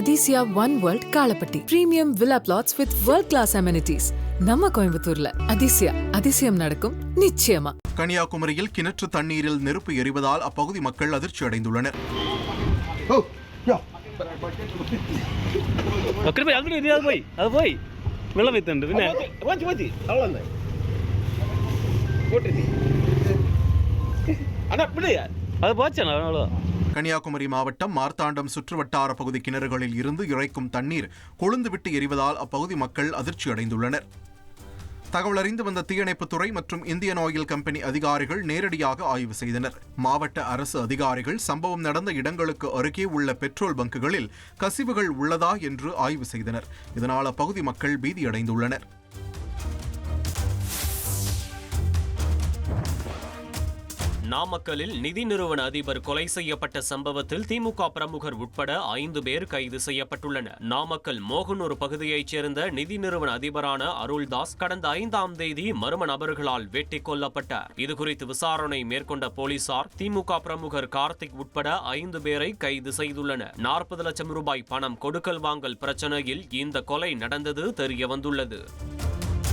Athisiya one world Kalapatti premium villa plots with world class amenities நம்ம கோயம்புத்தூர்ல. அதிசயா அதிசயம் நடக்கும் நிச்சயமா. கன்னியாகுமரியில் கிணற்று தண்ணீரில் நெருப்பு எரிவதால் அப்பகுதி மக்கள் அதிர்ச்சி அடைந்துள்ளனர். அது போச்சு அவ்வளோ கன்னியாகுமரி மாவட்டம் மார்த்தாண்டம் சுற்றுவட்டார பகுதி கிணறுகளில் இருந்து இறைக்கும் தண்ணீர் கொழுந்துவிட்டு எரிவதால் அப்பகுதி மக்கள் அதிர்ச்சி அடைந்துள்ளனர். தகவல் அறிந்து வந்த தீயணைப்புத்துறை மற்றும் இந்தியன் ஆயில் கம்பெனி அதிகாரிகள் நேரடியாக ஆய்வு செய்தனர். மாவட்ட அரசு அதிகாரிகள் சம்பவம் நடந்த இடங்களுக்கு அருகே உள்ள பெட்ரோல் பங்குகளில் கசிவுகள் உள்ளதா என்று ஆய்வு செய்தனர். இதனால் அப்பகுதி மக்கள் பீதியடைந்துள்ளனர். நாமக்கலில் நிதி நிறுவன அதிபர் கொலை செய்யப்பட்ட சம்பவத்தில் திமுக பிரமுகர் உட்பட ஐந்து பேர் கைது செய்யப்பட்டுள்ளனர். நாமக்கல் மோகனூர் பகுதியைச் சேர்ந்த நிதி நிறுவன அதிபரான அருள்தாஸ் கடந்த ஐந்தாம் தேதி மர்ம நபர்களால் வெட்டி கொல்லப்பட்டார். இதுகுறித்து விசாரணை மேற்கொண்ட போலீசார் திமுக பிரமுகர் கார்த்திக் உட்பட ஐந்து பேரை கைது செய்துள்ளனர். நாற்பது லட்சம் ரூபாய் பணம் கொடுக்கல் வாங்கல் பிரச்சனையில் இந்த கொலை நடந்தது தெரிய வந்துள்ளது